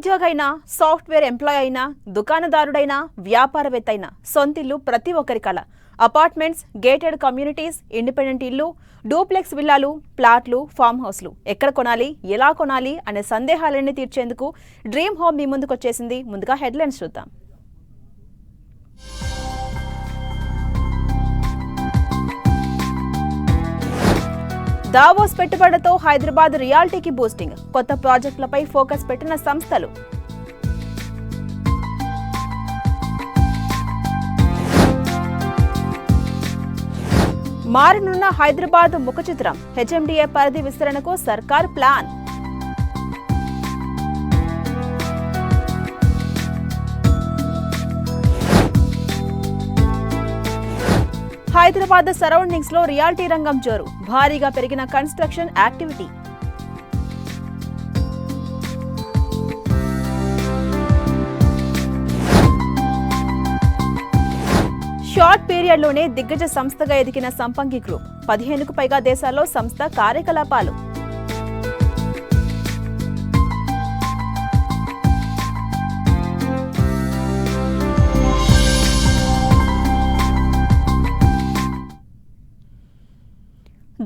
చిరు ఉద్యోగైనా software employee అయినా దుకాణదారుడైనా వ్యాపారవేత్త అయినా సొంతిల్లు ప్రతి ఒక్కరి కల. అపార్ట్మెంట్స్ గేటెడ్ కమ్యూనిటీస్ ఇండిపెండెంట్ ఇల్లు డూప్లెక్స్ విల్లాలు ప్లాట్లు ఫామ్ హౌస్లు. ఎక్కడ కొనాలి ఎలా కొనాలి అనే సందేహాలన్నీ తీర్చేందుకు డ్రీమ్ హోమ్ మీ ముందుకు వచ్చేసింది ముందుగా హెడ్లైన్స్ చూద్దాం. దావోస్ పెట్టుబడులతో హైదరాబాద్ రియాలిటీకి బూస్టింగ్. కొత్త ప్రాజెక్టులపై ఫోకస్ పెట్టిన సంస్థలు. మారనున్న హైదరాబాద్ ముఖ చిత్రం హెచ్ఎండిఏ పరిధి విస్తరణకు సర్కార్ ప్లాన్. హైదరాబాద్ సరౌండింగ్స్లో రియాలిటీ రంగం జోరు. భారీగా పెరిగిన కన్స్ట్రక్షన్ యాక్టివిటీ. షార్ట్ పీరియడ్లోనే దిగ్గజ సంస్థగా ఎదిగిన సంపంగి గ్రూప్. పదిహేనుకు పైగా దేశాల్లో సంస్థ కార్యకలాపాలు.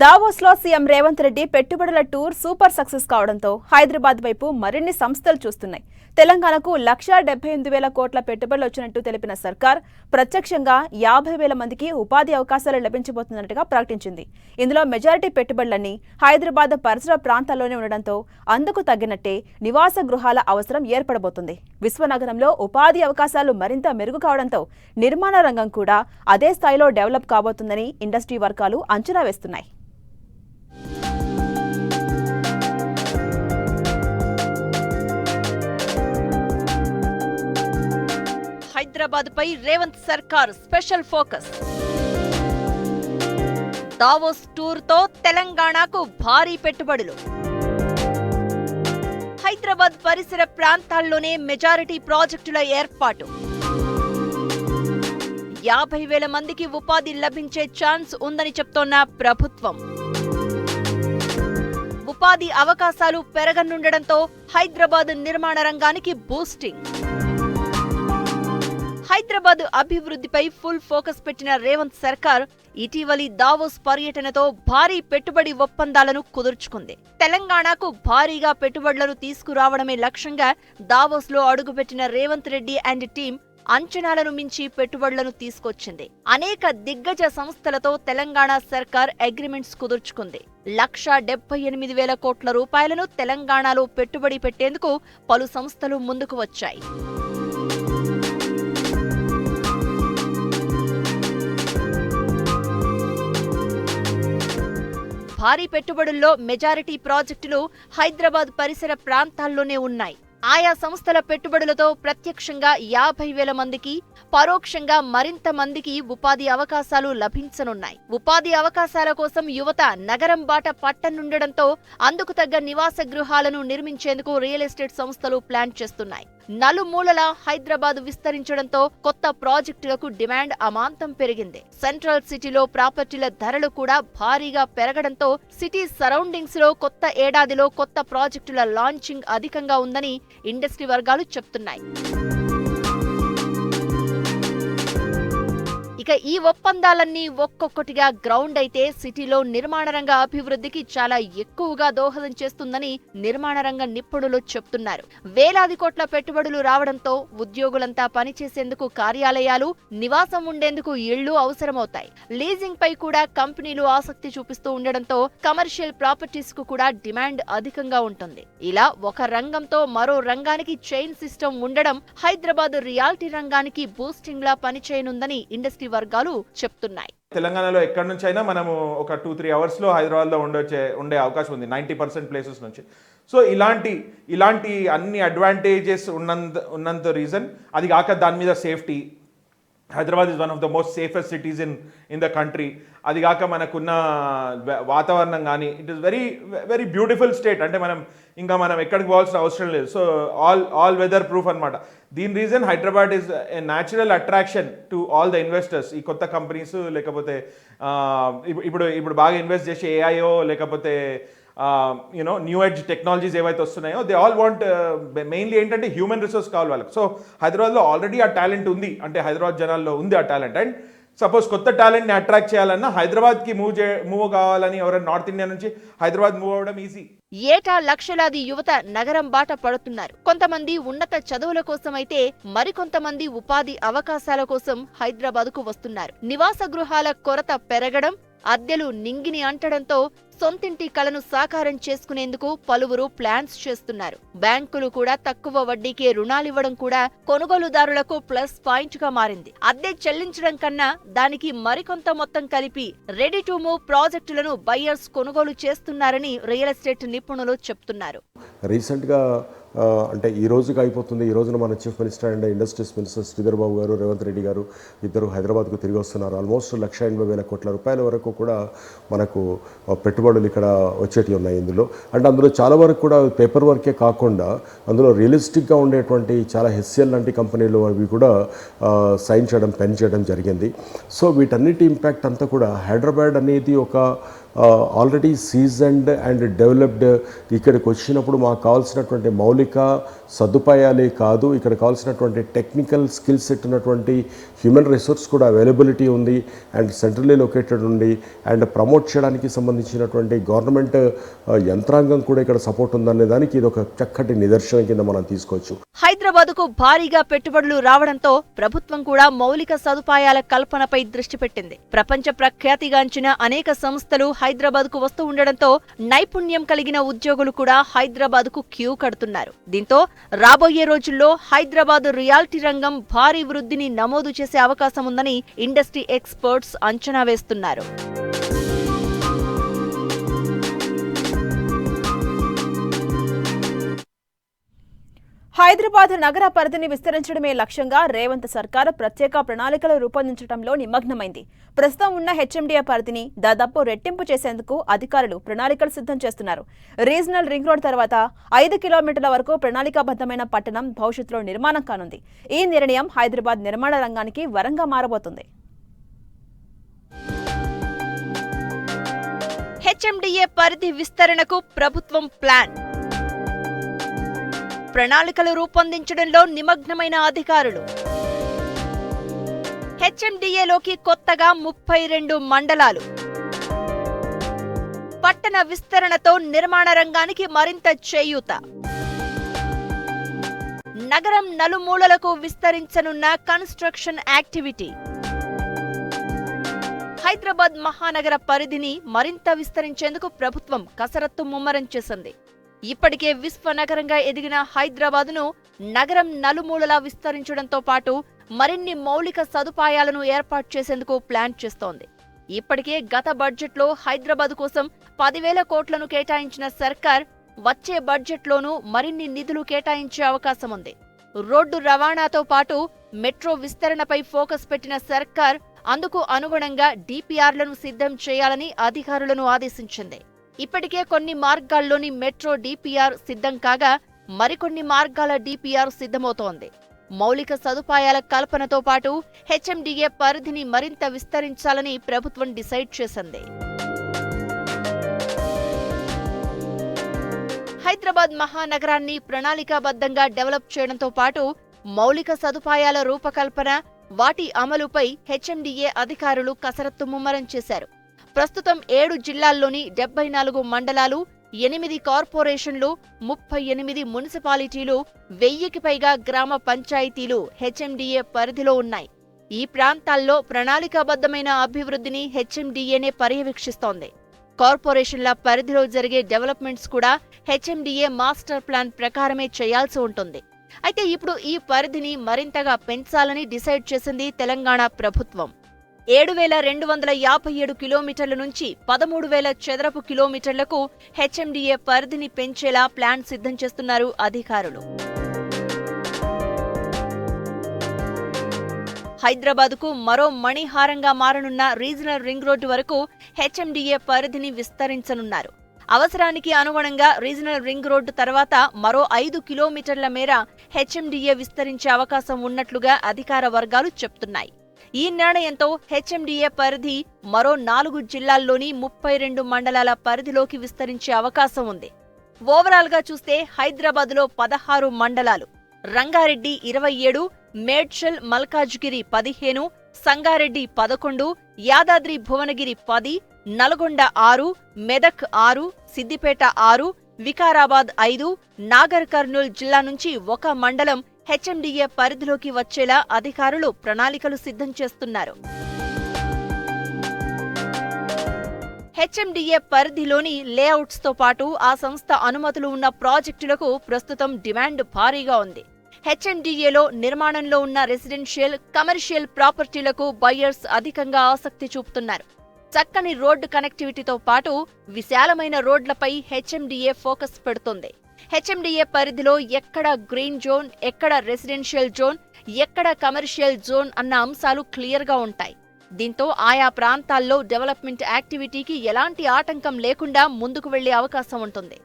దావోస్లో సీఎం రేవంత్ రెడ్డి పెట్టుబడుల టూర్ సూపర్ సక్సెస్ కావడంతో హైదరాబాద్ వైపు మరిన్ని సంస్థలు చూస్తున్నాయి. తెలంగాణకు లక్షా డెబ్బై ఎనిమిది వేల కోట్ల పెట్టుబడులు వచ్చినట్టు తెలిపిన సర్కార్ ప్రత్యక్షంగా యాభై వేల మందికి ఉపాధి అవకాశాలు లభించబోతున్నట్టుగా ప్రకటించింది. ఇందులో మెజారిటీ పెట్టుబడులన్నీ హైదరాబాద్ పరిసర ప్రాంతాల్లోనే ఉండడంతో అందుకు తగ్గినట్టే నివాస గృహాల అవసరం ఏర్పడబోతుంది. విశ్వనగరంలో ఉపాధి అవకాశాలు మరింత మెరుగు కావడంతో నిర్మాణ రంగం కూడా అదే స్థాయిలో డెవలప్ కాబోతుందని ఇండస్ట్రీ వర్గాలు అంచనా వేస్తున్నాయి. హైదరాబాద్ పై రేవంత్ సర్కార్ స్పెషల్ ఫోకస్. దావోస్ టూర్తో తెలంగాణకు భారీ పెట్టుబడులు. హైదరాబాద్ పరిసర ప్రాంతాల్లోనే మెజారిటీ ప్రాజెక్టుల ఏర్పాటు. యాభై వేల మందికి ఉపాధి లభించే ఛాన్స్ ఉందని చెప్తోన్న ప్రభుత్వం. ఉపాధి అవకాశాలు పెరగనుండడంతో హైదరాబాద్ నిర్మాణ రంగానికి బూస్టింగ్. హైదరాబాద్ అభివృద్ధిపై ఫుల్ ఫోకస్ పెట్టిన రేవంత్ సర్కార్ ఇటీవలి దావోస్ పర్యటనతో భారీ పెట్టుబడి ఒప్పందాలను కుదుర్చుకుంది. తెలంగాణకు భారీగా పెట్టుబడులను తీసుకురావడమే లక్ష్యంగా దావోస్లో అడుగుపెట్టిన రేవంత్ రెడ్డి అండ్ టీం అంచనాలను మించి పెట్టుబడులను తీసుకొచ్చింది. అనేక దిగ్గజ సంస్థలతో తెలంగాణ సర్కార్ అగ్రిమెంట్స్ కుదుర్చుకుంది. లక్ష డెబ్బై ఎనిమిది వేల కోట్ల రూపాయలను తెలంగాణలో పెట్టుబడి పెట్టేందుకు పలు సంస్థలు ముందుకు వచ్చాయి. భారీ పెట్టుబడుల్లో మెజారిటీ ప్రాజెక్టులు హైదరాబాద్ పరిసర ప్రాంతాల్లోనే ఉన్నాయి. ఆయా సంస్థల పెట్టుబడులతో ప్రత్యక్షంగా యాభై వేల మందికి పరోక్షంగా మరింత మందికి ఉపాధి అవకాశాలు లభించనున్నాయి. ఉపాధి అవకాశాల కోసం యువత నగరం బాట పట్టనుండడంతో అందుకు తగ్గ నివాస గృహాలను నిర్మించేందుకు రియల్ ఎస్టేట్ సంస్థలు ప్లాన్ చేస్తున్నాయి. నలుమూలల హైదరాబాద్ విస్తరించడంతో కొత్త ప్రాజెక్టులకు డిమాండ్ అమాంతం పెరిగింది. సెంట్రల్ సిటీలో ప్రాపర్టీల ధరలు కూడా భారీగా పెరగడంతో సిటీ సరౌండింగ్స్లో కొత్త ఏడాదిలో కొత్త ప్రాజెక్టుల లాంచింగ్ అధికంగా ఉందని ఇండస్ట్రీ వర్గాలు చెప్తున్నాయి. ఇక ఈ ఒప్పందాలన్నీ ఒక్కొక్కటిగా గ్రౌండ్ అయితే సిటీలో నిర్మాణ రంగ అభివృద్ధికి చాలా ఎక్కువగా దోహదం చేస్తుందని నిర్మాణ రంగ నిపుణులు చెప్తున్నారు. వేలాది కోట్ల పెట్టుబడులు రావడంతో ఉద్యోగులంతా పనిచేసేందుకు కార్యాలయాలు నివాసం ఉండేందుకు ఇళ్ళు అవసరమవుతాయి. లీజింగ్ పై కూడా కంపెనీలు ఆసక్తి చూపిస్తూ ఉండడంతో కమర్షియల్ ప్రాపర్టీస్కు కూడా డిమాండ్ అధికంగా ఉంటుంది. ఇలా ఒక రంగంతో మరో రంగానికి చైన్ సిస్టమ్ ఉండడం హైదరాబాద్ రియాలిటీ రంగానికి బూస్టింగ్ లా పనిచేయనుందని ఇండస్ట్రీ వర్గాలు చెప్తున్నాయి. తెలంగాణలో ఎక్కడి నుంచి అయినా మనము ఒక టూ త్రీ అవర్స్లో హైదరాబాద్లో ఉండొచ్చే ఉండే అవకాశం ఉంది నైంటీ పర్సెంట్ ప్లేసెస్ నుంచి. సో ఇలాంటి ఇలాంటి అన్ని అడ్వాంటేజెస్ ఉన్నంత ఉన్నంత రీజన్ అది కాక దాని మీద safety Hyderabad is one of the most safest cities in in the country అది కాక మనకున్న వాతావరణం కానీ it is very very beautiful state అంటే మనం ఇంకా మనం ఎక్కడికి పోవాల్సిన అవసరం లేదు. So all all weather proof అనమాట దీని reason Hyderabad is a natural attraction to all the investors ఈ కొత్త కంపెనీస్ లేకపోతే ఇప్పుడు ఇప్పుడు ఇప్పుడు బాగా ఇన్వెస్ట్ చేసే ఏఐఓ లేకపోతే యూనో న్యూ ఎడ్జ్ టెక్నాలజీస్ ఏవైతే వస్తున్నాయో దే ఆల్ వాంట్ మెయిన్లీ ఏంటంటే హ్యూమన్ రిసోర్స్ కావాలి వాళ్ళకి. సో హైదరాబాద్లో ఆల్రెడీ ఆ టాలెంట్ ఉంది. అంటే హైదరాబాద్ జనాల్లో ఉంది ఆ టాలెంట్ అండ్ సపోజ్ కొత్త టాలెంట్ని అట్రాక్ట్ చేయాలన్నా హైదరాబాద్కి మూవ్ చే మూవ్ కావాలని ఎవరైనా నార్త్ ఇండియా నుంచి హైదరాబాద్ మూవ్ అవ్వడం ఈజీ. ఏటా లక్షలాది యువత నగరం బాట పడుతున్నారు. కొంతమంది ఉన్నత చదువుల కోసం అయితే మరికొంతమంది ఉపాధి అవకాశాల కోసం హైదరాబాద్కు వస్తున్నారు. నివాస గృహాల కొరత పెరగడం అద్దెలు నింగిని అంటడంతో సొంతింటి కలను సాకారం చేసుకునేందుకు పలువురు ప్లాన్స్ చేస్తున్నారు. బ్యాంకులు కూడా తక్కువ వడ్డీకే రుణాలివ్వడం కూడా కొనుగోలుదారులకు ప్లస్ పాయింట్గా మారింది. అద్దె చెల్లించడం కన్నా దానికి మరికొంత మొత్తం కలిపి రెడీ టు మూవ్ ప్రాజెక్టులను బయ్యర్స్ కొనుగోలు చేస్తున్నారని రియల్ ఎస్టేట్ నిపుణులు చెప్తున్నారు. రీసెంట్గా అంటే ఈ రోజుకి అయిపోతుంది. ఈ రోజున మన chief minister and industries minister Sridhar Babu garu Revanth Reddy గారు ఇద్దరు హైదరాబాద్కు తిరిగి వస్తున్నారు. ఆల్మోస్ట్ లక్ష ఎనభై వేల కోట్ల రూపాయల వరకు కూడా మనకు పెట్టుబడులు ఇక్కడ వచ్చేటివి ఉన్నాయి ఇందులో. అండ్ అందులో చాలా వరకు కూడా పేపర్ వర్కే కాకుండా అందులో రియలిస్టిక్గా ఉండేటువంటి చాలా హెచ్సిఎల్ లాంటి కంపెనీలు అవి కూడా సైన్ చేయడం పెన్ చేయడం జరిగింది. సో వీటన్నిటి ఇంపాక్ట్ అంతా కూడా హైదరాబాద్ అనేది ఒక ఆల్రెడీ సీజన్డ్ అండ్ డెవలప్డ్ ఇక్కడికి వచ్చినప్పుడు మాకు కావాల్సినటువంటి మౌలిక సదుపాయాలే కాదు. ఇక్కడ కావాల్సినటువంటి టెక్నికల్ స్కిల్ సెట్ ఉన్నటువంటి హ్యూమన్ రిసోర్స్ కూడా అవైలబిలిటీ ఉంది. అండ్ సెంట్రల్లీ లొకేటెడ్ ఉంది. అండ్ ప్రమోట్ చేయడానికి సంబంధించినటువంటి గవర్నమెంట్ uh, యంత్రాంగం కూడా ఇక్కడ సపోర్ట్ ఉందనే దానికి ఇది ఒక చక్కటి నిదర్శనం కింద మనం తీసుకోవచ్చు. హైదరాబాదుకు భారీగా పెట్టుబడులు రావడంతో ప్రభుత్వం కూడా మౌలిక సదుపాయాల కల్పనపై దృష్టి పెట్టింది. ప్రపంచ ప్రఖ్యాతిగాంచిన అనేక సంస్థలు హైదరాబాద్కు వస్తూ ఉండడంతో నైపుణ్యం కలిగిన ఉద్యోగులు కూడా హైదరాబాద్కు క్యూ కడుతున్నారు. దీంతో రాబోయే రోజుల్లో హైదరాబాద్ రియాలిటీ రంగం భారీ వృద్ధిని నమోదు చేసే అవకాశం ఉందని ఇండస్ట్రీ ఎక్స్పర్ట్స్ అంచనా వేస్తున్నారు. హైదరాబాద్ నగర పరిధిని విస్తరించడమే లక్ష్యంగా రేవంత్ సర్కార్ ప్రత్యేక ప్రణాళికలు రూపొందించడంలో నిమగ్నమైంది. ప్రస్తుతం ఉన్న హెచ్ఎండిఏ పరిధిని దాదాపు రెట్టింపు చేసేందుకు అధికారులు ప్రణాళికలు సిద్ధం చేస్తున్నారు. రీజనల్ రింగ్ రోడ్ తర్వాత ఐదు కిలోమీటర్ల వరకు ప్రణాళికాబద్ధమైన పట్టణం భవిష్యత్తులో నిర్మాణం కానుంది. ఈ నిర్ణయం హైదరాబాద్ నిర్మాణ రంగానికి వరంగా మారబోతుంది. హెచ్ఎండిఏ పరిధి విస్తరణకు ప్రభుత్వం ప్లాన్. ప్రణాళికలు రూపొందించడంలో నిమగ్నమైన అధికారులు. హెచ్ఎండిఏలోకి కొత్తగా ముప్పై రెండు మండలాలు. పట్టణ విస్తరణతో నిర్మాణ రంగానికి మరింత చేయూత. నగరం నలుమూలలకు విస్తరించనున్న కన్స్ట్రక్షన్ యాక్టివిటీ. హైదరాబాద్ మహానగర పరిధిని మరింత విస్తరించేందుకు ప్రభుత్వం కసరత్తు ముమ్మరం చేసింది. ఇప్పటికే విశ్వనగరంగా ఎదిగిన హైదరాబాద్ను నగరం నలుమూలలా విస్తరించడంతో పాటు మరిన్ని మౌలిక సదుపాయాలను ఏర్పాటు చేసేందుకు ప్లాన్ చేస్తోంది. ఇప్పటికే గత బడ్జెట్లో హైదరాబాద్ కోసం పదివేల కోట్లను కేటాయించిన సర్కార్ వచ్చే బడ్జెట్లోనూ మరిన్ని నిధులు కేటాయించే అవకాశం ఉంది. రోడ్డు రవాణాతో పాటు మెట్రో విస్తరణపై ఫోకస్ పెట్టిన సర్కార్ అందుకు అనుగుణంగా డీపీఆర్లను సిద్ధం చేయాలని అధికారులను ఆదేశించింది. ఇప్పటికే కొన్ని మార్గాల్లోని మెట్రో డిపిఆర్ సిద్ధం కాగా మరికొన్ని మార్గాల డిపిఆర్ సిద్ధమవుతోంది. మౌలిక సదుపాయాల కల్పనతో పాటు హెచ్ఎండిఏ పరిధిని మరింత విస్తరించాలని ప్రభుత్వం డిసైడ్ చేసింది. హైదరాబాద్ మహానగరాన్ని ప్రణాళికాబద్ధంగా డెవలప్ చేయడంతో పాటు మౌలిక సదుపాయాల రూపకల్పన వాటి అమలుపై హెచ్ఎండిఏ అధికారులు కసరత్తు ముమ్మరం చేశారు. ప్రస్తుతం ఏడు జిల్లాల్లోని డెబ్బై నాలుగు మండలాలు ఎనిమిది కార్పొరేషన్లు ముప్పై ఎనిమిది మున్సిపాలిటీలు వెయ్యికి పైగా గ్రామ పంచాయతీలు హెచ్ఎండిఏ పరిధిలో ఉన్నాయి. ఈ ప్రాంతాల్లో ప్రణాళికాబద్ధమైన అభివృద్ధిని హెచ్ఎండిఏనే పర్యవేక్షిస్తోంది. కార్పొరేషన్ల పరిధిలో జరిగే డెవలప్మెంట్స్ కూడా హెచ్ఎండిఏ మాస్టర్ ప్లాన్ ప్రకారమే చేయాల్సి ఉంటుంది. అయితే ఇప్పుడు ఈ పరిధిని మరింతగా పెంచాలని డిసైడ్ చేసింది తెలంగాణ ప్రభుత్వం. ఏడు వేల రెండు వందల యాభై ఏడు కిలోమీటర్ల నుంచి పదమూడు వేల చదరపు కిలోమీటర్లకు హెచ్ఎండిఏ పరిధిని పెంచేలా ప్లాన్ సిద్ధం చేస్తున్నారు అధికారులు. హైదరాబాద్కు మరో మణిహారంగా మారనున్న రీజనల్ రింగ్ రోడ్డు వరకు హెచ్ఎండిఏ పరిధిని విస్తరించనున్నారు. అవసరానికి అనుగుణంగా రీజనల్ రింగ్ రోడ్డు తర్వాత మరో ఐదు కిలోమీటర్ల మేర హెచ్ఎండిఏ విస్తరించే అవకాశం ఉన్నట్లుగా అధికార వర్గాలు చెప్తున్నాయి. ఈ నిర్ణయంతో హెచ్ఎండిఏ పరిధి మరో నాలుగు జిల్లాల్లోని ముప్పై రెండు మండలాల పరిధిలోకి విస్తరించే అవకాశం ఉంది. ఓవరాల్గా చూస్తే హైదరాబాద్లో పదహారు మండలాలు రంగారెడ్డి ఇరవై ఏడు మేడ్చల్ మల్కాజ్గిరి పదిహేను సంగారెడ్డి పదకొండు యాదాద్రి భువనగిరి పది నల్గొండ ఆరు మెదక్ ఆరు సిద్దిపేట ఆరు వికారాబాద్ ఐదు నాగర్ కర్నూల్ జిల్లా నుంచి ఒక మండలం హెచ్ఎండిఏ పరిధిలోకి వచ్చేలా అధికారులు ప్రణాళికలు సిద్ధం చేస్తున్నారు. హెచ్ఎండిఏ పరిధిలోని లేఅవుట్స్తో పాటు ఆ సంస్థ అనుమతులు ఉన్న ప్రాజెక్టులకు ప్రస్తుతం డిమాండ్ భారీగా ఉంది. హెచ్ఎండిఏలో నిర్మాణంలో ఉన్న రెసిడెన్షియల్ కమర్షియల్ ప్రాపర్టీలకు బయ్యర్స్ అధికంగా ఆసక్తి చూపుతున్నారు. చక్కని రోడ్డు కనెక్టివిటీతో పాటు విశాలమైన రోడ్లపై హెచ్ఎండిఏ ఫోకస్ పెడుతోంది. హెచ్ఎండిఏ పరిధిలో ఎక్కడ గ్రీన్ జోన్ ఎక్కడ రెసిడెన్షియల్ జోన్ ఎక్కడ కమర్షియల్ జోన్ అన్న అంశాలు క్లియర్గా ఉంటాయి. దీంతో ఆయా ప్రాంతాల్లో డెవలప్మెంట్ యాక్టివిటీకి ఎలాంటి ఆటంకం లేకుండా ముందుకు వెళ్ళే అవకాశం ఉంటుంది.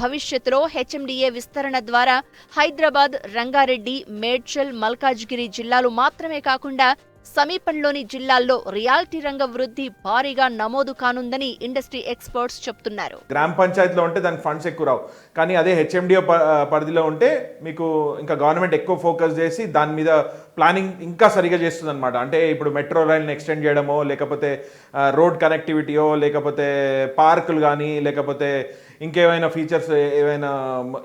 భవిష్యత్తులో హెచ్ఎండిఏ విస్తరణ ద్వారా హైదరాబాద్ రంగారెడ్డి మేడ్చల్ మల్కాజ్గిరి జిల్లాలు మాత్రమే కాకుండా సమీపంలోని జిల్లాల్లో రియాల్టీ రంగ వృద్ధి భారీగా నమోదు కానుందని ఇండస్ట్రీ ఎక్స్పర్ట్స్ చెప్తున్నారు. గ్రామ పంచాయతీలో ఉంటే దానికి ఫండ్స్ ఎక్కువ రావు. కానీ అదే హెచ్ఎండిఓ పరిధిలో ఉంటే మీకు ఇంకా గవర్నమెంట్ ఎక్కువ ఫోకస్ చేసి దాని మీద ప్లానింగ్ ఇంకా సరిగా చేస్తుంది అనమాట అంటే ఇప్పుడు మెట్రో రైల్ని ఎక్స్టెండ్ చేయడమో లేకపోతే రోడ్ కనెక్టివిటీయో లేకపోతే పార్కులు కానీ లేకపోతే ఇంకేమైనా ఫీచర్స్ ఏవైనా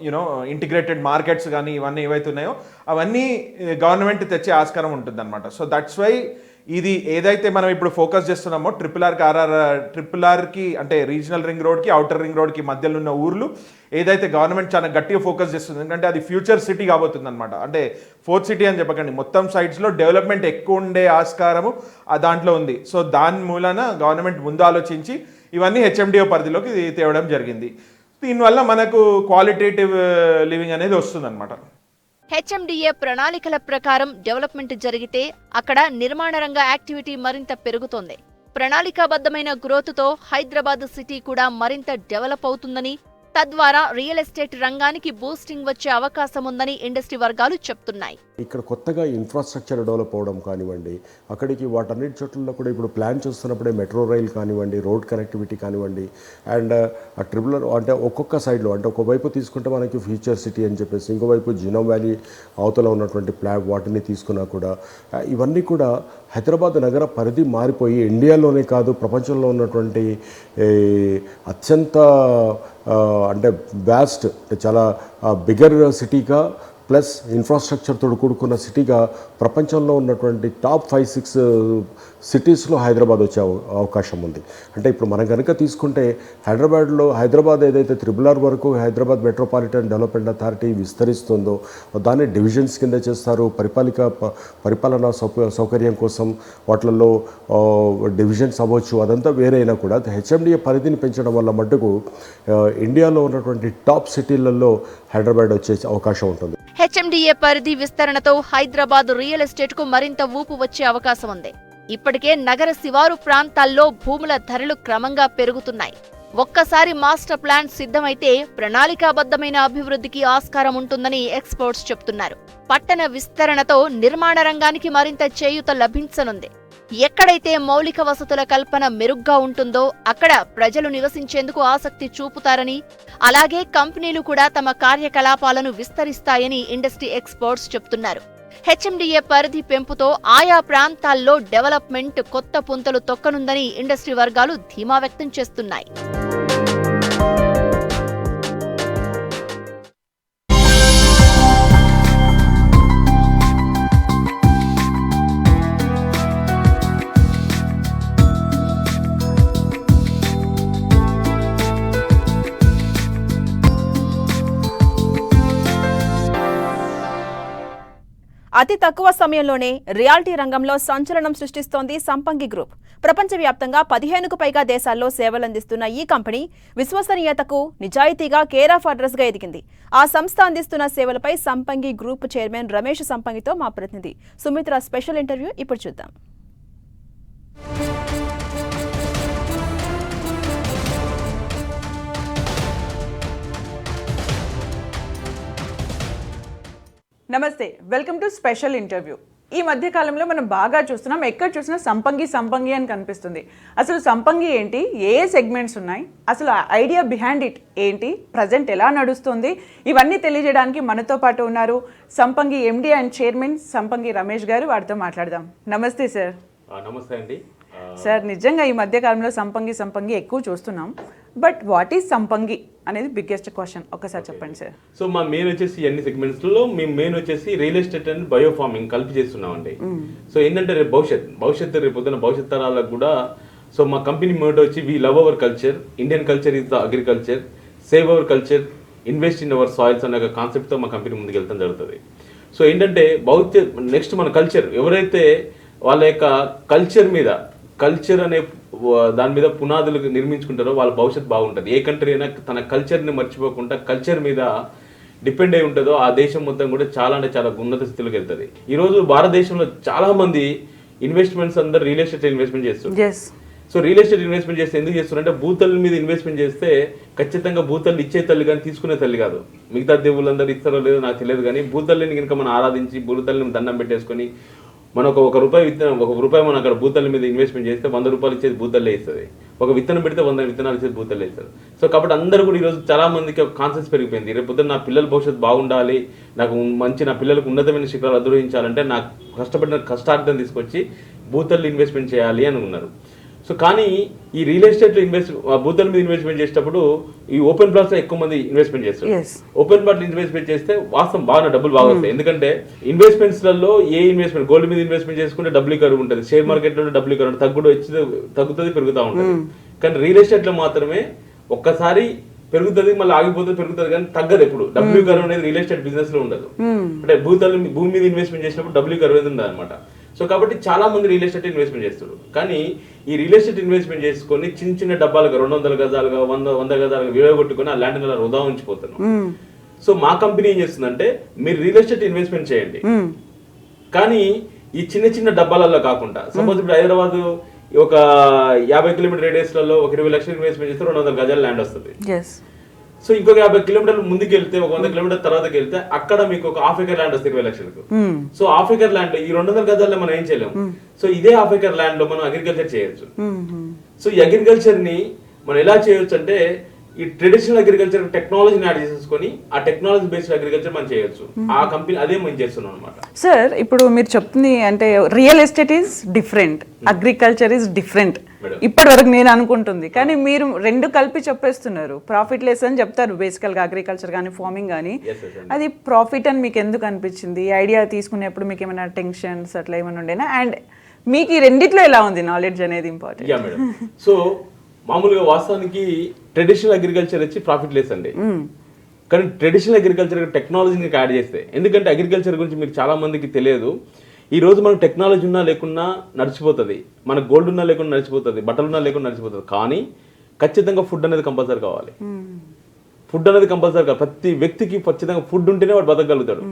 యూనో ఇంటిగ్రేటెడ్ మార్కెట్స్ కానీ ఇవన్నీ ఏవైతే ఉన్నాయో అవన్నీ గవర్నమెంట్ తెచ్చే ఆస్కారం ఉంటుంది అనమాట సో దట్స్ వై ఇది ఏదైతే మనం ఇప్పుడు ఫోకస్ చేస్తున్నామో ట్రిపుల్ ఆర్కి ఆర్ఆర్ ట్రిపుల్ ఆర్కి అంటే రీజనల్ రింగ్ రోడ్కి అవుటర్ రింగ్ రోడ్కి మధ్యలో ఉన్న ఊర్లు ఏదైతే గవర్నమెంట్ చాలా గట్టిగా ఫోకస్ చేస్తుంది ఎందుకంటే అది ఫ్యూచర్ సిటీ కాబోతుంది అనమాట అంటే ఫోర్త్ సిటీ అని చెప్పకండి మొత్తం సైడ్స్లో డెవలప్మెంట్ ఎక్కువ ఉండే ఆస్కారము ఆ దాంట్లో ఉంది. సో దాని మూలన గవర్నమెంట్ ముందు ఆలోచించి ఇవన్నీ హెచ్ఎండిఓ పరిధిలోకి తేవడం జరిగింది. దీనివల్ల మనకు క్వాలిటేటివ్ లివింగ్ అనేది వస్తుందన్నమాట. హెచ్ఎండిఏ ప్రణాళికల ప్రకారం డెవలప్మెంట్ జరిగితే అక్కడ నిర్మాణ రంగ యాక్టివిటీ మరింత పెరుగుతోంది. ప్రణాళికాబద్ధమైన గ్రోత్తో హైదరాబాద్ సిటీ కూడా మరింత డెవలప్ అవుతుందని తద్వారా రియల్ ఎస్టేట్ రంగానికి బూస్టింగ్ వచ్చే అవకాశం ఉందని ఇండస్ట్రీ వర్గాలు చెప్తున్నాయి. ఇక్కడ కొత్తగా ఇన్ఫ్రాస్ట్రక్చర్ డెవలప్ అవడం కానివ్వండి అక్కడికి వాటన్నిటి చోట్ల కూడా ఇప్పుడు ప్లాన్ చూస్తున్నప్పుడే మెట్రో రైల్ కానివ్వండి రోడ్ కనెక్టివిటీ కానివ్వండి అండ్ ఆ ట్రిపుల్ అంటే ఒక్కొక్క సైడ్లో అంటే ఒకవైపు తీసుకుంటే మనకి ఫ్యూచర్ సిటీ అని చెప్పేసి ఇంకోవైపు జినో వ్యాలీ అవతల ఉన్నటువంటి ప్లా వాటిని తీసుకున్నా కూడా ఇవన్నీ కూడా హైదరాబాద్ నగర పరిధి మారిపోయి ఇండియాలోనే కాదు ప్రపంచంలో ఉన్నటువంటి అత్యంత అంటే బ్యాస్ట్ చాలా బిగర్ సిటీగా ప్లస్ ఇన్ఫ్రాస్ట్రక్చర్తో కూడుకున్న సిటీగా ప్రపంచంలో ఉన్నటువంటి టాప్ ఫైవ్ సిక్స్ సిటీస్లో హైదరాబాద్ వచ్చే అవ- అవకాశం ఉంది. అంటే ఇప్పుడు మనం కనుక తీసుకుంటే హైదరాబాద్లో హైదరాబాద్ ఏదైతే త్రిబులార్ ఆర్ వరకు హైదరాబాద్ మెట్రోపాలిటన్ డెవలప్మెంట్ అథారిటీ విస్తరిస్తుందో దాన్ని డివిజన్స్ కింద చేస్తారు. పరిపాలిక ప- పరిపాలనా సౌకర్యం కోసం వాటిల్లో డివిజన్స్ అవ్వచ్చు. అదంతా వేరైనా కూడా హెచ్ఎండిఏ పరిధిని పెంచడం వల్ల మట్టుకు ఇండియాలో ఉన్నటువంటి టాప్ సిటీలలో హైదరాబాద్ వచ్చే అవకాశం ఉంటుంది. హెచ్ఎండిఏ పరిధి విస్తరణతో హైదరాబాద్ రియల్ ఎస్టేట్కు మరింత ఊపు వచ్చే అవకాశం ఉంది. ఇప్పటికే నగర శివారు ప్రాంతాల్లో భూముల ధరలు క్రమంగా పెరుగుతున్నాయి. ఒక్కసారి మాస్టర్ ప్లాన్ సిద్ధమైతే ప్రణాళికాబద్ధమైన అభివృద్ధికి ఆస్కారం ఉంటుందని ఎక్స్పర్ట్స్ చెప్తున్నారు. పట్టణ విస్తరణతో నిర్మాణ రంగానికి మరింత చేయూత లభించనుంది. ఎక్కడైతే మౌలిక వసతుల కల్పన మెరుగ్గా ఉంటుందో అక్కడ ప్రజలు నివసించేందుకు ఆసక్తి చూపుతారని అలాగే కంపెనీలు కూడా తమ కార్యకలాపాలను విస్తరిస్తాయని ఇండస్ట్రీ ఎక్స్పర్ట్స్ చెప్తున్నారు. హెచ్ఎండిఏ పరిధి పెంపుతో ఆయా ప్రాంతాల్లో డెవలప్మెంట్ కొత్త పుంతలు తొక్కనుందని ఇండస్ట్రీ వర్గాలు ధీమా వ్యక్తం చేస్తున్నాయి. అతి తక్కువ సమయంలోనే రియాలిటీ రంగంలో సంచలనం సృష్టిస్తోంది సంపంగి గ్రూప్. ప్రపంచవ్యాప్తంగా పదిహేనుకు పైగా దేశాల్లో సేవలందిస్తున్న ఈ కంపెనీ విశ్వసనీయతకు నిజాయితీగా కేర్ ఆఫ్ అడ్రస్గా ఎదిగింది. ఆ సంస్థ అందిస్తున్న సేవలపై సంపంగి గ్రూప్ చైర్మన్ రమేష్ సంపంగితో మా ప్రతినిధి సుమిత్ర స్పెషల్ ఇంటర్వ్యూ ఇప్పుడు చూద్దాం. నమస్తే వెల్కమ్ టు స్పెషల్ ఇంటర్వ్యూ ఈ మధ్య కాలంలో మనం బాగా చూస్తున్నాం ఎక్కడ చూసినా సంపంగి సంపంగి అని కనిపిస్తుంది. అసలు సంపంగి ఏంటి? ఏ సెగ్మెంట్స్ ఉన్నాయి? అసలు ఐడియా బిహైండ్ ఇట్ ఏంటి? ప్రజెంట్ ఎలా నడుస్తుంది? ఇవన్నీ తెలియజేయడానికి మనతో పాటు ఉన్నారు Sampangi MD and chairman Sampangi Ramesh garu. వారితో మాట్లాడదాం. నమస్తే సార్ నమస్తే అండి. సార్ నిజంగా ఈ మధ్య కాలంలో సంపంగి సంపంగి ఎక్కువ చూస్తున్నాం. బట్ వాట్ ఈజ్ సంపంగి అనేది బిగ్గెస్ట్ క్వశ్చన్ ఒకసారి చెప్పండి సార్ సో మా మెయిన్ వచ్చేసి అన్ని సెగ్మెంట్స్లో మేము మెయిన్ వచ్చేసి real estate and bio farming కలిపి చేస్తున్నామండి. సో ఏంటంటే రేపు భవిష్యత్ భవిష్యత్తు రేపు పొద్దున భవిష్యత్ తరాలకు కూడా సో మా కంపెనీ మోటో వచ్చి we love our culture Indian culture is the agriculture save our culture invest in our soils అనే ఒక కాన్సెప్ట్తో మా కంపెనీ ముందుకు వెళ్తాం జరుగుతుంది. సో ఏంటంటే భవిష్యత్ నెక్స్ట్ మన కల్చర్ ఎవరైతే వాళ్ళ యొక్క కల్చర్ మీద కల్చర్ అనే దాని మీద పునాదులు నిర్మించుకుంటారో వాళ్ళ భవిష్యత్తు బాగుంటుంది. ఏ కంట్రీ అయినా తన కల్చర్ని మర్చిపోకుండా కల్చర్ మీద డిపెండ్ అయి ఉంటుందో ఆ దేశం మొత్తం కూడా చాలా అంటే చాలా ఉన్నత స్థితిలోకి వెళ్తుంది. ఈరోజు భారతదేశంలో చాలా మంది ఇన్వెస్ట్మెంట్స్ అందరు రియల్ ఎస్టేట్ ఇన్వెస్ట్మెంట్ చేస్తారు. సో రియల్ ఎస్టేట్ ఇన్వెస్ట్మెంట్ చేస్తే ఎందుకు చేస్తున్నారంటే భూతల్లి మీద ఇన్వెస్ట్మెంట్ చేస్తే ఖచ్చితంగా భూతల్లి ఇచ్చే తల్లి కానీ తీసుకునే తల్లి కాదు. మిగతా దేవుళ్ళందరూ ఇస్తారో లేదో నాకు తెలియదు కానీ భూతల్లిని కనుక మనం ఆరాధించి భూతల్లిని దండం పెట్టేసుకొని మనం ఒక ఒక రూపాయి విత్తనం ఒక రూపాయి మనం అక్కడ భూతల్లి మీద ఇన్వెస్ట్మెంట్ చేస్తే వంద రూపాయలు ఇచ్చేది భూతల్లే ఇస్తుంది. ఒక విత్తనం పెడితే వంద విత్తనాలు ఇచ్చేది భూతల్లే ఇస్తారు సో కాబట్టి అందరూ కూడా ఈరోజు చాలా మందికి ఒక కాన్సెప్ట్ పెరిగిపోయింది. రేపు పొద్దున్న నా పిల్లల భవిష్యత్తు బాగుండాలి నాకు మంచి నా పిల్లలకు ఉన్నతమైన శిఖరాలు అధిరోహించాలంటే నాకు కష్టపడిన కష్టార్థం తీసుకొచ్చి భూతల్లి ఇన్వెస్ట్మెంట్ చేయాలి అని ఉన్నారు. సో కానీ ఈ రియల్ ఎస్టేట్లో ఇన్వెస్ట్ భూతల మీద ఇన్వెస్ట్మెంట్ చేసేటప్పుడు ఈ ఓపెన్ ప్లాట్స్ ఎక్కువ మంది ఇన్వెస్ట్మెంట్ చేస్తారు. ఓపెన్ ప్లాట్ ఇన్వెస్ట్మెంట్ చేస్తే వాస్తవం బాగా డబ్బులు బాగా వస్తాయి. ఎందుకంటే ఇన్వెస్ట్మెంట్స్లలో ఏ ఇన్వెస్ట్మెంట్ గోల్డ్ మీద ఇన్వెస్ట్మెంట్ చేసుకుంటే డబ్బులు కరువు ఉంటుంది. షేర్ మార్కెట్లో డబ్బులు కరువు. తగ్గుడు వచ్చి తగ్గుతుంది పెరుగుతూ ఉంటుంది. కానీ రియల్ ఎస్టేట్లో మాత్రమే ఒక్కసారి పెరుగుతుంది మళ్ళీ ఆగిపోతుంది పెరుగుతుంది కానీ తగ్గదు ఎప్పుడు. డబ్ల్యూ కరువు అనేది రియల్ ఎస్టేట్ బిజినెస్లో ఉండదు అంటే భూతల భూమి మీద ఇన్వెస్ట్మెంట్ చేసినప్పుడు డబ్ల్యూ కరువు అనేది అనమాట సో కాబట్టి చాలా మంది రియల్ ఎస్టేట్ ఇన్వెస్ట్మెంట్ చేస్తారు. కానీ ఈ రియల్ ఎస్టేట్ ఇన్వెస్ట్మెంట్ చేసుకొని చిన్న చిన్న డబ్బాలుగా రెండు వందల గజాలుగా వంద వంద గజాలుగా విడగొట్టుకొని ఆ ల్యాండ్ అలా వృధా ఉంచిపోతున్నాం. సో మా కంపెనీ ఏం చేస్తుందంటే మీరు రియల్ ఎస్టేట్ ఇన్వెస్ట్మెంట్ చేయండి. కానీ ఈ చిన్న చిన్న డబ్బాలలో కాకుండా సపోజ్ ఇప్పుడు హైదరాబాద్ ఒక యాభై కిలోమీటర్ రేడియస్లలో ఒక ఇరవై లక్షలు ఇన్వెస్ట్మెంట్ చేస్తే రెండు వందల గజాల ల్యాండ్ వస్తుంది. సో ఇంకొక యాభై కిలోమీటర్లు ముందుకు వెళ్తే ఒక వంద కిలోమీటర్ తర్వాతకి వెళ్తే అక్కడ మీకు ఒక హాఫ్ ఎకర్ ల్యాండ్ వస్తుంది ఇరవై లక్షలకు. సో హాఫ్ ఎకర్ ల్యాండ్ ఈ రెండు వందల గజాల్లో మనం ఏం చేయలేము సో ఇదే హాఫ్ ఎకర్ ల్యాండ్లో మనం అగ్రికల్చర్ చేయొచ్చు. సో ఈ అగ్రికల్చర్ని మనం ఎలా చేయొచ్చు అంటే ఈ ట్రెడిషనల్ అగ్రికల్చర్ టెక్నాలజీని యాడ్ చేసేసుకొని ఆ టెక్నాలజీ బేస్డ్ అగ్రికల్చర్ మనం చేయొచ్చు. ఆ కంపెనీ అదే మనం చేస్తున్నాం అనమాట సార్ ఇప్పుడు మీరు చెప్తుంది అంటే real estate is different agriculture is different. ఇప్పటి వరకు నేను అనుకుంటుంది. కానీ మీరు రెండు కలిపి చెప్పేస్తున్నారు. ప్రాఫిట్ లెస్ అని చెప్తారు. బేసికల్గా అగ్రికల్చర్ కానీ ఫార్మింగ్ కానీ. అది ప్రాఫిట్ అని మీకు ఎందుకు అనిపించింది? ఐడియా తీసుకునేప్పుడు మీకు ఏమైనా టెన్షన్స్ అట్లా ఏమైనా ఉండేనా? అండ్ మీకు ఈ రెండిట్లో ఎలా ఉంది? నాలెడ్జ్ అనేది ఇంపార్టెంట్ సో మామూలుగా వాస్తవానికి ట్రెడిషనల్ అగ్రికల్చర్ వచ్చి ప్రాఫిట్ లెస్ అండి. కానీ ట్రెడిషనల్ అగ్రికల్చర్ టెక్నాలజీని యాడ్ చేస్తే ఎందుకంటే అగ్రికల్చర్ గురించి మీకు చాలా మందికి తెలియదు. ఈ రోజు మనకు టెక్నాలజీ ఉన్నా లేకున్నా నడిచిపోతుంది. మన గోల్డ్ ఉన్నా లేకుండా నడిచిపోతుంది. బట్టలు ఉన్నా లేకుండా నడిచిపోతుంది. కానీ ఖచ్చితంగా ఫుడ్ అనేది కంపల్సరీ కావాలి. ఫుడ్ అనేది కంపల్సరీ కావాలి. ప్రతి వ్యక్తికి ఖచ్చితంగా ఫుడ్ ఉంటేనే వాడు బతకగలుగుతాడు.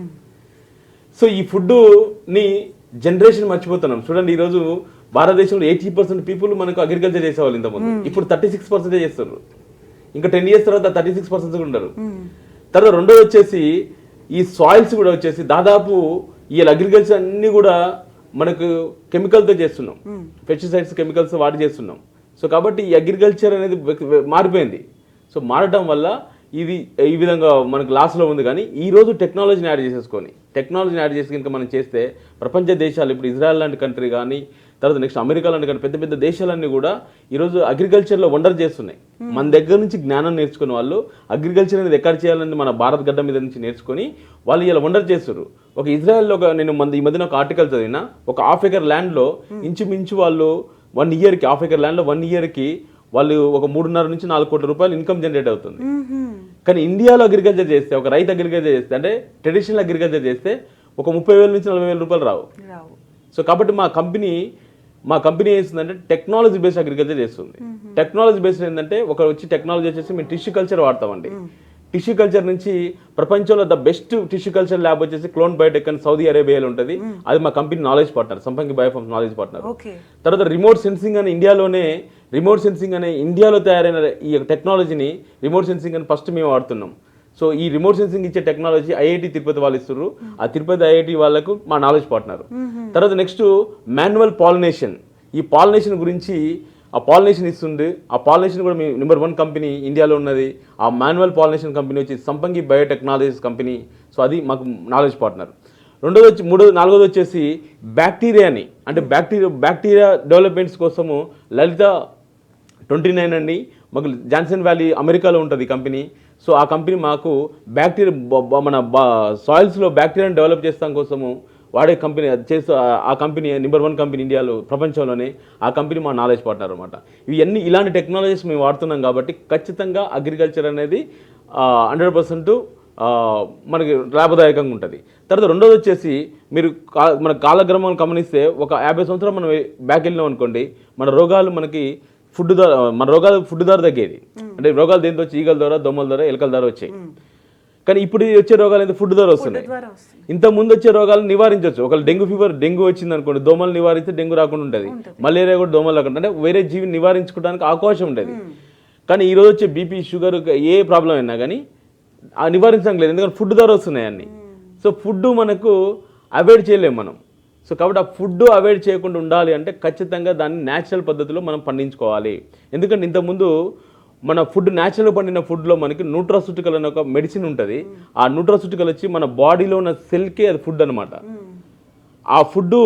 సో ఈ ఫుడ్ని జనరేషన్ మర్చిపోతున్నాం. చూడండి ఈ రోజు భారతదేశంలో ఎయిటీ పర్సెంట్ పీపుల్ మనకు అగ్రికల్చర్ చేసేవాళ్ళు ఇంతకుముందు. ఇప్పుడు థర్టీ సిక్స్ పర్సెంట్ చేస్తారు ఇంకా టెన్ ఇయర్స్ తర్వాత థర్టీ సిక్స్ పర్సెంట్ ఉంటారు తర్వాత రెండోది వచ్చేసి ఈ సాయిల్స్ కూడా వచ్చేసి దాదాపు ఈ అగ్రికల్చర్ అన్ని కూడా మనకు కెమికల్తో చేస్తున్నాం. పెస్టిసైడ్స్ కెమికల్స్ వాడి చేస్తున్నాం. సో కాబట్టి ఈ అగ్రికల్చర్ అనేది మారిపోయింది. సో మారటం వల్ల ఇది ఈ విధంగా మనకు లాస్లో ఉంది కానీ ఈ రోజు టెక్నాలజీని యాడ్ చేసేసుకొని టెక్నాలజీని యాడ్ చేసి కనుక మనం చేస్తే ప్రపంచ దేశాలు ఇప్పుడు ఇజ్రాయెల్ లాంటి కంట్రీ కానీ తర్వాత నెక్స్ట్ అమెరికా లాంటి కంట్రీ పెద్ద పెద్ద దేశాలన్నీ కూడా ఈరోజు అగ్రికల్చర్లో వండర్ చేస్తున్నాయి. మన దగ్గర నుంచి జ్ఞానం నేర్చుకున్న వాళ్ళు అగ్రికల్చర్ అనేది ఎక్కడ చేయాలని మన భారత గడ్డ మీద నుంచి నేర్చుకొని వాళ్ళు ఇలా వండర్ చేస్తారు ఒక ఇజ్రాయెల్లో ఒక నేను మన ఈ మధ్యన ఒక ఆర్టికల్ చదివిన ఒక హాఫ్ ఎకర్ ల్యాండ్లో ఇంచుమించు వాళ్ళు వన్ ఇయర్కి హాఫ్ ఎకర్ ల్యాండ్లో వన్ ఇయర్కి వాళ్ళు ఒక మూడున్నర నుంచి నాలుగు కోట్ల రూపాయలు ఇన్కమ్ జనరేట్ అవుతుంది. కానీ ఇండియాలో అగ్రికల్చర్ చేస్తే ఒక రైతు అగ్రికల్చర్ చేస్తే అంటే ట్రెడిషనల్ అగ్రికల్చర్ చేస్తే ఒక ముప్పై వేల నుంచి నలభై వేల రూపాయలు రావు. రావు. సో కాబట్టి మా కంపెనీ మా కంపెనీ చేస్తుందంటే టెక్నాలజీ బేస్డ్ అగ్రికల్చర్ చేస్తుంది. టెక్నాలజీ బేస్డ్ ఏంటంటే ఒక వచ్చి టెక్నాలజీ వచ్చేసి మేము టిష్యూ కల్చర్ వాడతామండి. టిష్యూ కల్చర్ నుంచి ప్రపంచంలో the best tissue culture lab వచ్చేసి క్లోన్ బయోటెక్ అని సౌదీ అరేబియాలో ఉంటుంది. అది మా company knowledge partner Sampangi biofarms knowledge partner తర్వాత రిమోట్ సెన్సింగ్ అని ఇండియాలోనే రిమోట్ సెన్సింగ్ అనే ఇండియాలో తయారైన ఈ టెక్నాలజీని రిమోట్ సెన్సింగ్ అని ఫస్ట్ మేము వాడుతున్నాం. సో ఈ రిమోట్ సెన్సింగ్ ఇచ్చే టెక్నాలజీ ఐఐటి తిరుపతి వాళ్ళు ఇస్తారు ఆ తిరుపతి ఐఐటి వాళ్ళకు మా నాలెడ్జ్ పార్ట్నర్ తర్వాత నెక్స్ట్ మాన్యువల్ పాలినేషన్ ఈ పాలినేషన్ గురించి ఆ పాలినేషన్ ఇస్తుంది ఆ పాలినేషన్ కూడా మీ నెంబర్ వన్ కంపెనీ ఇండియాలో ఉన్నది. ఆ మాన్యువల్ పాలినేషన్ కంపెనీ వచ్చి సంపంగి బయోటెక్నాలజీస్ కంపెనీ సో అది మాకు నాలెడ్జ్ పార్ట్నర్ రెండోది వచ్చి మూడోది నాలుగోది వచ్చేసి బ్యాక్టీరియాని అంటే బ్యాక్టీరియా బ్యాక్టీరియా డెవలప్మెంట్స్ కోసము లలిత ట్వంటీ నైన్ అండి. మాకు జాన్సన్ వ్యాలీ అమెరికాలో ఉంటుంది కంపెనీ సో ఆ కంపెనీ మాకు బ్యాక్టీరియా మన సాయిల్స్లో బ్యాక్టీరియాని డెవలప్ చేస్తాం కోసము వాడే కంపెనీ చేస్తూ ఆ- ఆ కంపెనీ నెంబర్ వన్ కంపెనీ ఇండియాలో ప్రపంచంలోనే ఆ కంపెనీ మా నాలెడ్జ్ పార్ట్నర్ అనమాట ఇవన్నీ ఇలాంటి టెక్నాలజీస్ మేము వాడుతున్నాం కాబట్టి ఖచ్చితంగా అగ్రికల్చర్ అనేది హండ్రెడ్ పర్సెంట్ మనకి లాభదాయకంగా ఉంటుంది. తర్వాత రెండోది వచ్చేసి మీరు కా- మన కాలక్రమం గమనిస్తే ఒక యాభై సంవత్సరాలు మనం బ్యాక్ వెళ్ళినాం అనుకోండి మన రోగాలు మనకి ఫుడ్ ద్వారా మన రోగాలు ఫుడ్ ద్వారా తగ్గేది. అంటే రోగాలు దేంతో వచ్చి ఈగల ద్వారా దోమల ద్వారా ఎలకల ద్వారా వచ్చాయి. కానీ ఇప్పుడు వచ్చే రోగాలు అయితే ఫుడ్ ద్వారా వస్తున్నాయి. ఇంత ముందు వచ్చే రోగాలను నివారించవచ్చు. ఒకవేళ డెంగ్యూ ఫీవర్ డెంగ్యూ వచ్చింది అనుకోండి దోమలు నివారిస్తే డెంగ్యూ రాకుండా ఉంటుంది. మలేరియా కూడా దోమలు రాకుండా అంటే వేరే జీవిని నివారించుకోవడానికి అవకాశం ఉండేది కానీ ఈ రోజు వచ్చే బీపీ షుగర్ ఏ ప్రాబ్లం అయినా కానీ ఆ నివారించడం లేదు. ఎందుకంటే ఫుడ్ ద్వారా వస్తున్నాయి అన్ని. సో ఫుడ్ మనకు అవాయిడ్ చేయలేము మనం. సో కాబట్టి ఆ ఫుడ్ అవాయిడ్ చేయకుండా ఉండాలి అంటే ఖచ్చితంగా దాన్ని న్యాచురల్ పద్ధతిలో మనం పండించుకోవాలి. ఎందుకంటే ఇంతకుముందు మన ఫుడ్ న్యాచురల్గా పండిన ఫుడ్లో మనకి న్యూట్రాసూటికల్ అనే ఒక మెడిసిన్ ఉంటుంది. ఆ న్యూట్రాసూటికల్ వచ్చి మన బాడీలో ఉన్న సెల్కే అది ఫుడ్ అనమాట ఆ ఫుడ్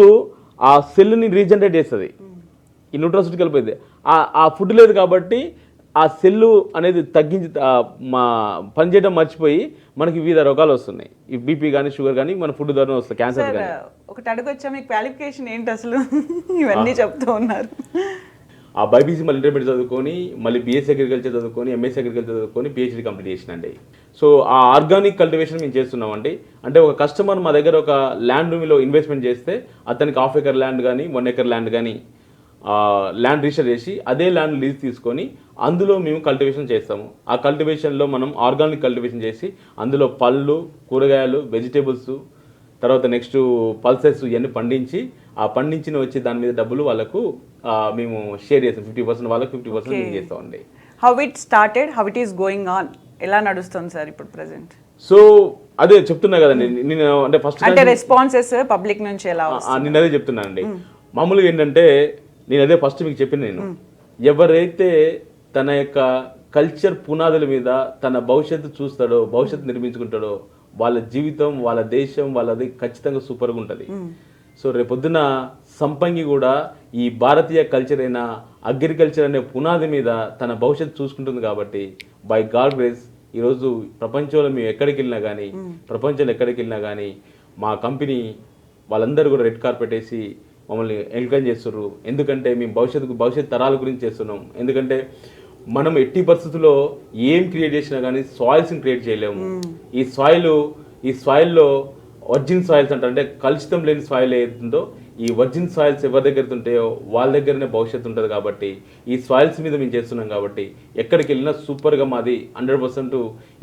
ఆ సెల్ని రీజనరేట్ చేస్తుంది. ఈ న్యూట్రాసూటికల్ పోయింది. ఆ ఆ ఫుడ్ లేదు కాబట్టి ఆ సెల్లు అనేది తగ్గించి మా పనిచేయడం మర్చిపోయి మనకి వివిధ రోగాలు వస్తున్నాయి. ఈ బీపీ కానీ షుగర్ కానీ మన ఫుడ్ ద్వారా వస్తాయి క్యాన్సర్ సార్ కానీ ఒకటి అడగొచ్చా మీకు క్వాలిఫికేషన్ ఏంటి అసలు? ఇవన్నీ చెప్తూ ఉన్నారు. ఆ బైపీసీ మళ్ళీ ఇంటర్మీడియట్ చదువుకొని మళ్ళీ బీఎస్సీ అగ్రికల్చర్ చదువుకొని ఎంఎస్సీ అగ్రికల్చర్ చదువుకొని పిహెచ్డీ కంప్లీట్ చేసినండి సో ఆ ఆర్గానిక్ కల్టివేషన్ మేము చేస్తున్నామండి. అంటే ఒక కస్టమర్ మా దగ్గర ఒక ల్యాండ్లో ఇన్వెస్ట్మెంట్ చేస్తే అతనికి హాఫ్ ఎకర్ ల్యాండ్ కానీ వన్ ఎకర్ ల్యాండ్ కానీ ల్యాండ్ రిజిస్టర్ చేసి అదే ల్యాండ్ లీజ్ తీసుకొని అందులో మేము కల్టివేషన్ చేస్తాము. ఆ కల్టివేషన్లో మనం ఆర్గానిక్ కల్టివేషన్ చేసి అందులో పళ్ళు కూరగాయలు వెజిటేబుల్స్ తర్వాత నెక్స్ట్ పల్సెస్ ఇవన్నీ పండించి ఆ పండించిన వచ్చి దాని మీద డబ్బులు వాళ్ళకు మేము షేర్ చేస్తాం. ఫిఫ్టీ పర్సెంట్ వాళ్ళకి ఫిఫ్టీ పర్సెంట్ మేము చేస్తామండి. How it started how it is going on ఎలా నడుస్తుంది సార్ ఇప్పుడు ప్రెసెంట్ సో అదే చెప్తున్నా కదండి. నేను అంటే ఫస్ట్ అంటే రెస్పాన్సెస్ పబ్లిక్ నుంచి ఎలా వస్తుంది నేను అదే చెప్తున్నానండి. మామూలుగా ఏంటంటే నేను అదే ఫస్ట్ మీకు చెప్పిన నేను. ఎవరైతే తన యొక్క కల్చర్ పునాదుల మీద తన భవిష్యత్తు చూస్తాడో భవిష్యత్తు నిర్మించుకుంటాడో వాళ్ళ జీవితం వాళ్ళ దేశం వాళ్ళది ఖచ్చితంగా సూపర్గా ఉంటుంది. సో రేపొద్దున సంపంగి కూడా ఈ భారతీయ కల్చర్ అయిన అగ్రికల్చర్ అనే పునాది మీద తన భవిష్యత్తు చూసుకుంటుంది కాబట్టి బై గాడ్ గ్రేస్ ఈరోజు ప్రపంచంలో మేము ఎక్కడికి వెళ్ళినా కానీ ప్రపంచంలో ఎక్కడికి వెళ్ళినా కానీ మా కంపెనీ వాళ్ళందరూ కూడా రెడ్ కార్పెట్ వేసి మమ్మల్ని ఎంకరేజ్ చేస్తున్నారు. ఎందుకంటే మేము భవిష్యత్తు భవిష్యత్ తరాల గురించి చేస్తున్నాం. ఎందుకంటే మనం ఎట్టి పరిస్థితుల్లో ఏం క్రియేట్ చేసినా కానీ సాయిల్స్ని క్రియేట్ చేయలేము. ఈ సాయిల్ ఈ సాయిల్లో వర్జిన్ సాయిల్స్ అంటారు. అంటే కలుషితం లేని సాయిల్ ఏతుందో ఈ వర్జిన్ సాయిల్స్ ఎవరి దగ్గర ఉంటాయో వాళ్ళ దగ్గరనే భవిష్యత్తు ఉంటుంది కాబట్టి ఈ సాయిల్స్ మీద మేము చేస్తున్నాం కాబట్టి ఎక్కడికి వెళ్ళినా సూపర్గా మాది హండ్రెడ్ పర్సెంట్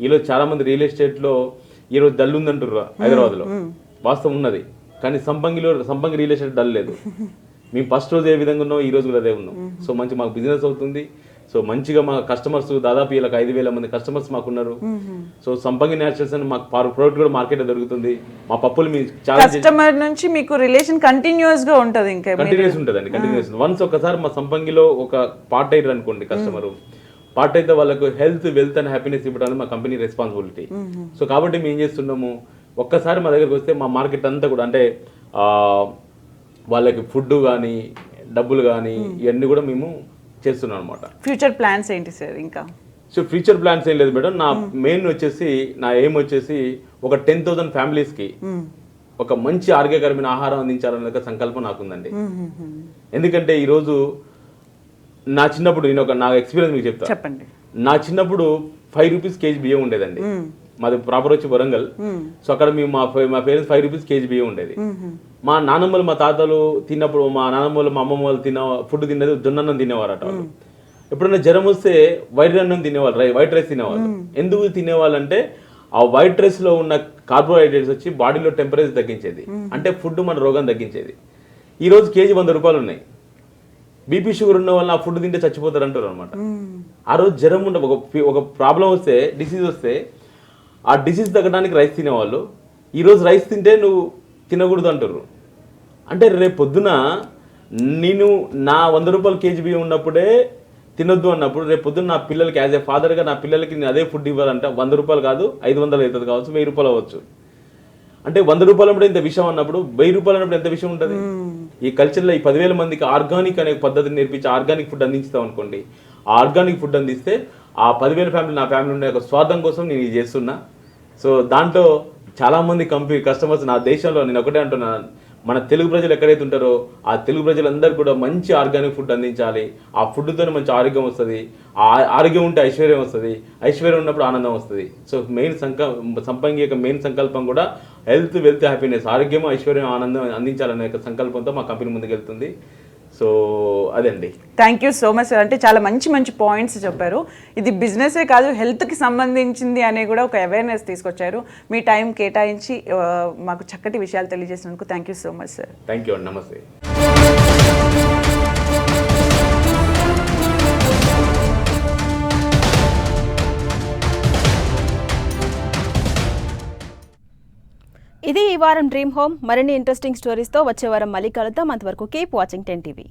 ఈరోజు చాలా మంది రియల్ ఎస్టేట్లో ఈరోజు డల్ ఉందంటారు హైదరాబాద్లో. వాస్తవం ఉన్నది. కానీ సంపంగిలో సంపంగి రియల్ ఎస్టేట్ డల్ లేదు. మేము ఫస్ట్ రోజు ఏ విధంగా ఉన్నాం ఈ రోజు కూడా అదే ఉన్నాం. సో మంచి మాకు బిజినెస్ అవుతుంది. సో మంచిగా మా కస్టమర్స్ దాదాపు వీళ్ళకి ఐదు వేల మంది కస్టమర్స్ మాకున్నారు. సో సంపంగి న్యాచురల్స్ అని మాకు ప్రోడక్ట్ కూడా మార్కెట్ దొరుకుతుంది. మా పప్పులు మీ కస్టమర్ నుంచి మీకు రిలేషన్ కంటిన్యూస్గా ఉంటది ఇంకా కంటిన్యూస్ ఉంటుందండి కంటిన్యూస్ వన్స్ ఒకసారి మా సంపంగిలో ఒక పార్ట్ అయ్యారు అనుకోండి కస్టమర్ పార్ట్ అయితే వాళ్ళకు హెల్త్ వెల్త్ అండ్ హ్యాపీనెస్ ఇవ్వడానికి మా కంపెనీ రెస్పాన్సిబిలిటీ సో కాబట్టి మేము ఏం చేస్తున్నాము? ఒక్కసారి మా దగ్గరకు వస్తే మా మార్కెట్ అంతా కూడా అంటే వాళ్ళకి ఫుడ్ కానీ డబ్బులు కానీ ఇవన్నీ కూడా మేము చేస్తున్నాం అనమాట ఫ్యూచర్ ప్లాన్స్ ఏంటి సార్ ఇంకా? సో ఫ్యూచర్ ప్లాన్స్ ఏం లేదు మేడం. నా మెయిన్ వచ్చేసి నా ఎయిమ్ వచ్చేసి ఒక టెన్ థౌసండ్ ఫ్యామిలీస్కి ఒక మంచి ఆరోగ్యకరమైన ఆహారం అందించాలనే సంకల్పం నాకుందండి. ఎందుకంటే ఈరోజు నా చిన్నప్పుడు నేను ఒక నా ఎక్స్పీరియన్స్ మీకు చెప్తా. చెప్పండి. నా చిన్నప్పుడు ఫైవ్ రూపీస్ కేజీ బియ్యం ఉండేదండి. మాది ప్రాపర్ వచ్చి వరంగల్. సో అక్కడ మేము మా మా పేరెంట్స్ ఫైవ్ రూపీస్ కేజీ బియ్యం ఉండేది. మా నానమ్మలు మా తాతలు తిన్నప్పుడు మా నానమ్మలు మా అమ్మమ్మ వాళ్ళు తిన్న ఫుడ్ తినేది జొన్నన్నం తినేవారట వాళ్ళు. ఎప్పుడైనా జ్వరం వస్తే వైట్ అన్నం తినేవాళ్ళు రై వైట్ రైస్ తినేవాళ్ళు. ఎందుకు తినేవాళ్ళు అంటే ఆ వైట్ రైస్లో ఉన్న కార్బోహైడ్రేట్స్ వచ్చి బాడీలో టెంపరేచర్ తగ్గించేది. అంటే ఫుడ్ మన రోగం తగ్గించేది. ఈ రోజు కేజీ వంద రూపాయలు ఉన్నాయి. బీపీ షుగర్ ఉన్న వాళ్ళు ఆ ఫుడ్ తింటే చచ్చిపోతారు అంటారు అనమాట ఆ రోజు జ్వరం ఉండ ఒక ఒక ప్రాబ్లం వస్తే డిసీజ్ వస్తే ఆ డిసీజ్ తగ్గడానికి రైస్ తినేవాళ్ళు. ఈరోజు రైస్ తింటే నువ్వు తినకూడదు అంటారు అంటే రేపు పొద్దున నేను నా వంద రూపాయల కేజీ బియ్యం ఉన్నప్పుడే తినొద్దు అన్నప్పుడు రేపు పొద్దున నా పిల్లలకి యాజ్ ఏ ఫాదర్గా నా పిల్లలకి నేను అదే ఫుడ్ ఇవ్వాలంటే వంద రూపాయలు కాదు ఐదు వందలు అవుతుంది కావచ్చు వెయ్యి రూపాయలు అవ్వచ్చు. అంటే వంద రూపాయలు అప్పుడు ఇంత విషయం అన్నప్పుడు వెయ్యి రూపాయలు అన్నప్పుడు ఎంత విషయం ఉంటుంది? ఈ కల్చర్లో ఈ పదివేల మందికి ఆర్గానిక్ అనే పద్ధతిని నేర్పించి ఆర్గానిక్ ఫుడ్ అందించుతాం అనుకోండి. ఆ ఆర్గానిక్ ఫుడ్ అందిస్తే ఆ పదివేల ఫ్యామిలీ నా ఫ్యామిలీ ఉండే స్వార్థం కోసం నేను ఇది చేస్తున్నా. సో దాంట్లో చాలామంది కంపెనీ కస్టమర్స్ నా దేశంలో నేను ఒకటే అంటున్నా. మన తెలుగు ప్రజలు ఎక్కడైతే ఉంటారో ఆ తెలుగు ప్రజలందరూ కూడా మంచి ఆర్గానిక్ ఫుడ్ అందించాలి. ఆ ఫుడ్తో మంచి ఆరోగ్యం వస్తుంది. ఆ ఆరోగ్యం ఉంటే ఐశ్వర్యం వస్తుంది. ఐశ్వర్యం ఉన్నప్పుడు ఆనందం వస్తుంది. సో మెయిన్ సంక సంపంగి యొక్క మెయిన్ సంకల్పం కూడా హెల్త్ వెల్త్ హ్యాపీనెస్ ఆరోగ్యం ఐశ్వర్యం ఆనందం అందించాలనే యొక్క సంకల్పంతో మా కంపెనీ ముందుకు వెళ్తుంది సో అదండి. Thank you so much sir అంటే చాలా మంచి మంచి పాయింట్స్ చెప్పారు. ఇది బిజినెసే కాదు హెల్త్కి సంబంధించింది అనే కూడా ఒక అవేర్నెస్ తీసుకొచ్చారు. మీ టైం కేటాయించి ఆ, మాకు చక్కటి విషయాలు తెలియజేసినందుకు thank you so much sir thank you అండి. నమస్తే. ఇది ఈ వారం డ్రీమ్ హోమ్. మరిన్ని ఇంట్రెస్టింగ్ స్టోరీస్తో వచ్చే వారం మళ్ళీ కలుద్దాం. అంతవరకు కీప్ వాచింగ్ టెన్ టీవీ